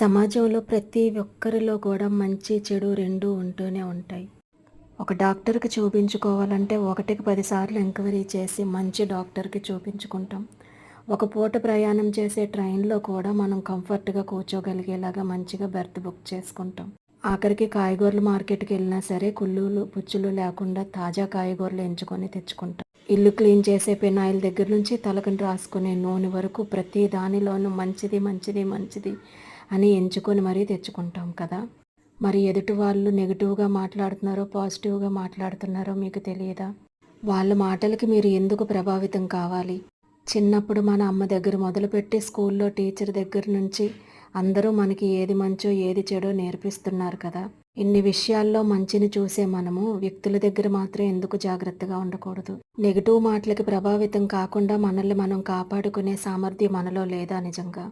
సమాజంలో ప్రతి ఒక్కరిలో కూడా మంచి చెడు రెండు ఉంటూనే ఉంటాయి. ఒక డాక్టర్కి చూపించుకోవాలంటే ఒకటికి పదిసార్లు ఎంక్వైరీ చేసి మంచి డాక్టర్కి చూపించుకుంటాం. ఒక పూట ప్రయాణం చేసే ట్రైన్లో కూడా మనం కంఫర్ట్గా కూర్చోగలిగేలాగా మంచిగా బెర్త్ బుక్ చేసుకుంటాం. ఆఖరికి కాయగూరల మార్కెట్కి వెళ్ళినా సరే కుళ్ళులు పుచ్చులు లేకుండా తాజా కాయగూరలు ఎంచుకొని తెచ్చుకుంటాం. ఇల్లు క్లీన్ చేసే పెనాయిల్ దగ్గర నుంచి తలకని రాసుకునే నూనె వరకు ప్రతి దానిలోనూ మంచిది మంచిది మంచిది అని ఎంచుకొని మరీ తెచ్చుకుంటాం కదా. మరి ఎదుటి వాళ్ళు నెగిటివ్గా మాట్లాడుతున్నారో పాజిటివ్గా మాట్లాడుతున్నారో మీకు తెలియదా? వాళ్ళ మాటలకి మీరు ఎందుకు ప్రభావితం కావాలి? చిన్నప్పుడు మన అమ్మ దగ్గర మొదలుపెట్టి స్కూల్లో టీచర్ దగ్గర నుంచి అందరూ మనకి ఏది మంచో ఏది చెడో నేర్పిస్తున్నారు కదా. ఇన్ని విషయాల్లో మంచిని చూసే మనము వ్యక్తుల దగ్గర మాత్రం ఎందుకు జాగ్రత్తగా ఉండకూడదు? నెగిటివ్ మాటలకి ప్రభావితం కాకుండా మనల్ని మనం కాపాడుకునే సామర్థ్యం మనలో లేదా నిజంగా?